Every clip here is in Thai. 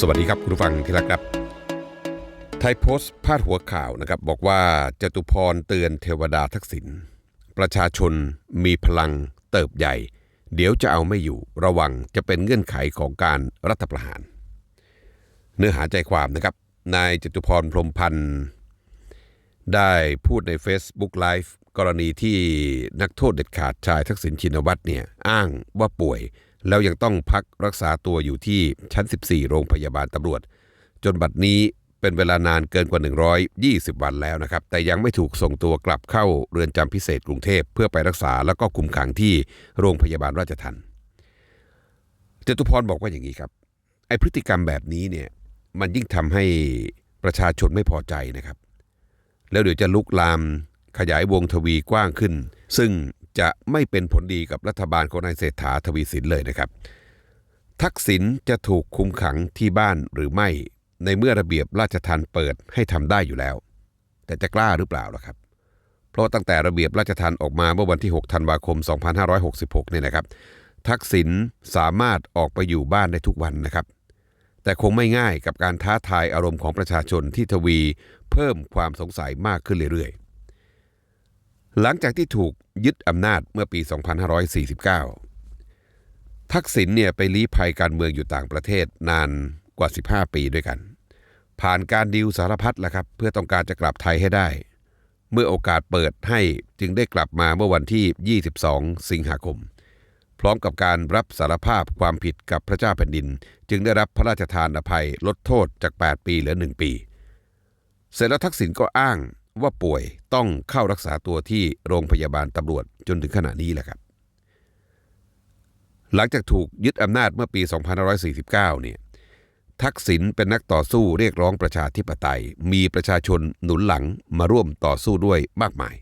สวัสดีครับคุณผู้ฟังที่รักครับ ไทยโพสต์พาดหัวข่าวนะครับ บอกว่าจตุพรเตือนเทวดาทักษิณประชาชนมีพลังเติบใหญ่ เดี๋ยวจะเอาไม่อยู่ระวังจะเป็นเงื่อนไขของการรัฐประหาร เนื้อหาใจความนะครับ นายจตุพรพรมพันธ์ได้พูดใน Facebook Live กรณีที่นักโทษเด็ดขาดชายทักษิณชินวัตรเนี่ยอ้างว่าป่วย แล้วยังต้องพักรักษาตัวอยู่ที่ชั้น 14 โรงพยาบาลตำรวจ จนบัดนี้เป็นเวลานานเกินกว่า 120 วันแล้วนะครับ แต่ยังไม่ถูกส่งตัวกลับเข้าเรือนจำพิเศษกรุงเทพเพื่อไปรักษาแล้วก็คุมขังที่โรงพยาบาลราชทัณฑ์จตุพรบอกว่าอย่างนี้ครับไอพฤติกรรมแบบนี้เนี่ยมันยิ่งทำให้ประชาชนไม่พอใจนะครับ แล้วเดี๋ยวจะลุกลามขยายวงทวีกว้างขึ้น ซึ่ง จะไม่เป็นผลดีกับรัฐบาลของนายเศรษฐาทวีสินเลยนะครับ ทักษิณจะถูกคุมขังที่บ้านหรือไม่ ในเมื่อระเบียบราชทัณฑ์เปิดให้ทำได้อยู่แล้ว แต่จะกล้าหรือเปล่าล่ะครับ เพราะตั้งแต่ระเบียบราชทัณฑ์ออกมาเมื่อวันที่ 6 ธันวาคม 2566 เนี่ยนะครับ ทักษิณสามารถออกไปอยู่บ้านได้ทุกวันนะครับแต่คงไม่ง่ายกับการท้าทายอารมณ์ของประชาชนที่ทวีเพิ่มความสงสัยมากขึ้นเรื่อยๆ หลังจากที่ถูกยึดอำนาจเมื่อปี 2549 ทักษิณเนี่ยไปลี้ภัยการเมืองอยู่ต่างประเทศนานกว่า 15 ปีด้วยกัน ผ่านการดิวสารพัดแหละครับ เพื่อต้องการจะกลับไทยให้ได้ เมื่อโอกาสเปิดให้จึงได้กลับมาเมื่อวันที่ 22 สิงหาคม พร้อมกับการรับสารภาพความผิดกับพระเจ้าแผ่นดิน จึงได้รับพระราชทานอภัยลดโทษจาก 8 ปีเหลือ 1 ปี เสร็จแล้วทักษิณก็อ้าง ว่าป่วยต้องเข้ารักษาตัวที่โรงพยาบาลตำรวจจนถึงขณะนี้แหละครับ หลังจากถูกยึดอำนาจเมื่อปี 2549 เนี่ยทักษิณเป็นนักต่อสู้เรียกร้องประชาธิปไตย มีประชาชนหนุนหลังมาร่วมต่อสู้ด้วยมากมาย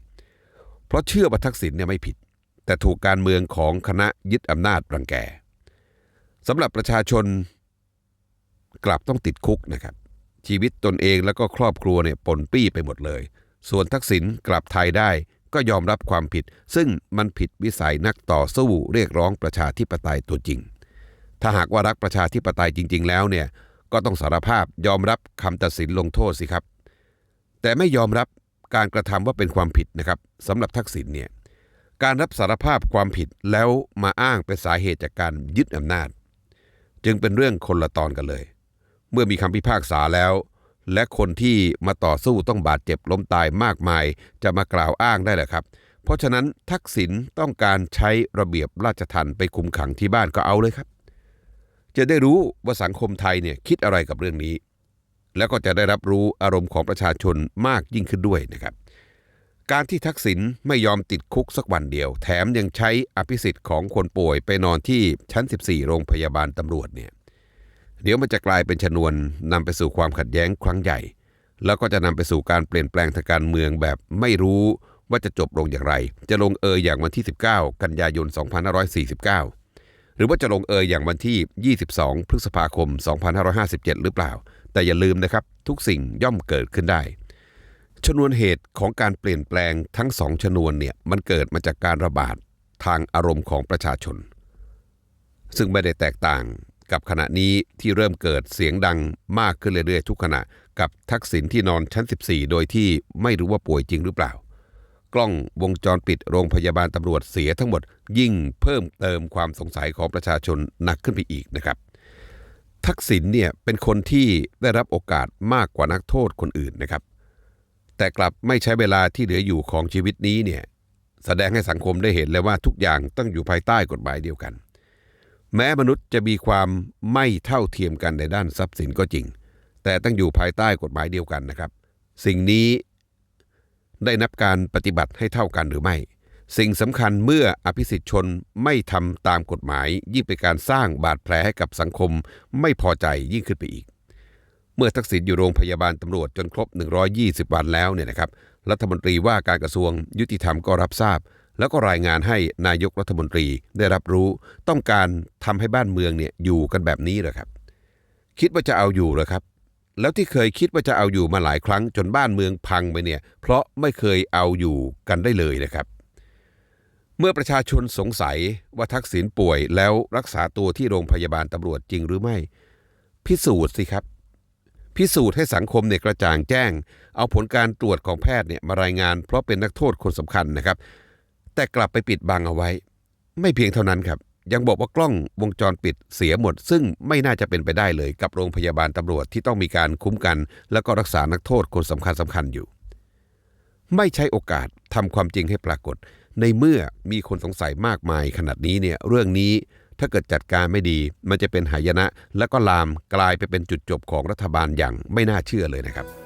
เพราะเชื่อว่าทักษิณเนี่ยไม่ผิด แต่ถูกการเมืองของคณะยึดอำนาจรังแกสำหรับประชาชนกลับต้องติดคุกนะครับ ชีวิตตนเองแล้วก็ครอบครัวเนี่ยปนปี้ไปหมดเลย ส่วนทักษิณกลับไทยได้ก็ยอมรับความผิด ซึ่งมันผิดวิสัยนักต่อสู้เรียกร้องประชาธิปไตยตัวจริง ถ้าหากว่ารักประชาธิปไตยจริง ๆ แล้วเนี่ยก็ต้องสารภาพยอมรับคำตัดสินลงโทษสิครับ แต่ไม่ยอมรับการกระทำว่าเป็นความผิดนะครับสำหรับทักษิณเนี่ยการรับสารภาพความผิดแล้วมาอ้างเป็นสาเหตุจากการยึดอำนาจ จึงเป็นเรื่องคนละตอนกันเลย เมื่อมีคำพิพากษาแล้ว และคนที่มาต่อสู้ต้องบาดเจ็บล้มตายมากมาย จะมากล่าวอ้างได้แหละครับ เพราะฉะนั้นทักษิณต้องการใช้ระเบียบราชทัณฑ์ไปคุมขังที่บ้านก็เอาเลยครับ จะได้รู้ว่าสังคมไทยเนี่ยคิดอะไรกับเรื่องนี้ แล้วก็จะได้รับรู้อารมณ์ของประชาชนมากยิ่งขึ้นด้วยนะครับการที่ทักษิณไม่ยอมติดคุกสักวันเดียว แถมยังใช้อภิสิทธิ์ของคนป่วยไปนอนที่ชั้น 14 โรงพยาบาลตำรวจเนี่ย เดี๋ยวมันจะกลายเป็นชนวนนำไปสู่ความขัดแย้งครั้งใหญ่ แล้วก็จะนำไปสู่การเปลี่ยนแปลงทางการเมืองแบบไม่รู้ว่าจะจบลงอย่างไร จะลงเอยอย่างวันที่ 19 กันยายน 2549 หรือว่าจะลงเอยอย่างวันที่ 22 พฤษภาคม 2557 หรือเปล่า แต่อย่าลืมนะครับทุกสิ่งย่อมเกิดขึ้นได้ ชนวนเหตุของการเปลี่ยนแปลงทั้งสองชนวนเนี่ยมันเกิดมาจากการระบาดทางอารมณ์ของประชาชน ซึ่งไม่ได้แตกต่าง กับขณะนี้ที่เริ่มเกิดเสียงดังมากขึ้นเรื่อยๆ ทุกขณะ กับทักษิณที่นอนชั้น 14 โดยที่ไม่รู้ว่าป่วยจริงหรือเปล่า กล้องวงจรปิดโรงพยาบาลตำรวจเสียทั้งหมด ยิ่งเพิ่มเติมความสงสัยของประชาชนหนักขึ้นไปอีกนะครับ ทักษิณเนี่ยเป็นคนที่ได้รับโอกาสมากกว่านักโทษคนอื่นนะครับ แต่กลับไม่ใช้เวลาที่เหลืออยู่ของชีวิตนี้เนี่ยแสดงให้สังคมได้เห็นเลยว่าทุกอย่างต้องอยู่ภายใต้กฎหมายเดียวกัน แม้มนุษย์จะมีความไม่เท่าเทียมกันในด้านทรัพย์สินก็จริง แต่ต้องอยู่ภายใต้กฎหมายเดียวกันนะครับ สิ่งนี้ได้นับการปฏิบัติให้เท่ากันหรือไม่ สิ่งสำคัญเมื่ออภิสิทธิชนไม่ทำตามกฎหมาย ยิ่งเป็นการสร้างบาดแผลให้กับสังคม ไม่พอใจยิ่งขึ้นไปอีก เมื่อทักษิณอยู่โรงพยาบาลตำรวจจนครบ 120 วันแล้วเนี่ยนะครับ รัฐมนตรีว่าการกระทรวงยุติธรรมก็รับทราบ แล้วก็รายงานให้นายกรัฐมนตรีได้รับรู้ต้องการทำให้บ้านเมืองเนี่ยอยู่กันแบบนี้เหรอครับ คิดว่าจะเอาอยู่เหรอครับ แล้วที่เคยคิดว่าจะเอาอยู่มาหลายครั้งจนบ้านเมืองพังไปเนี่ย เพราะไม่เคยเอาอยู่กันได้เลยนะครับ เมื่อประชาชนสงสัยว่าทักษิณป่วยแล้วรักษาตัวที่โรงพยาบาลตำรวจจริงหรือไม่ พิสูจน์สิครับพิสูจน์ให้สังคมเนี่ยกระจ่างแจ้ง เอาผลการตรวจของแพทย์เนี่ยมารายงานเพราะเป็นนักโทษคนสำคัญนะครับ แต่กลับไปปิดบังเอาไว้ ไม่เพียงเท่านั้นครับ ยังบอกว่ากล้องวงจรปิดเสียหมด ซึ่งไม่น่าจะเป็นไปได้เลยกับโรงพยาบาลตำรวจที่ต้องมีการคุ้มกัน แล้วก็รักษานักโทษคนสำคัญสำคัญอยู่ ไม่ใช้โอกาสทำความจริงให้ปรากฏ ในเมื่อมีคนสงสัยมากมายขนาดนี้เนี่ยเรื่องนี้ถ้าเกิดจัดการไม่ดี มันจะเป็นหายนะ แล้วก็ลามกลายไปเป็นจุดจบของรัฐบาลอย่างไม่น่าเชื่อเลยนะครับ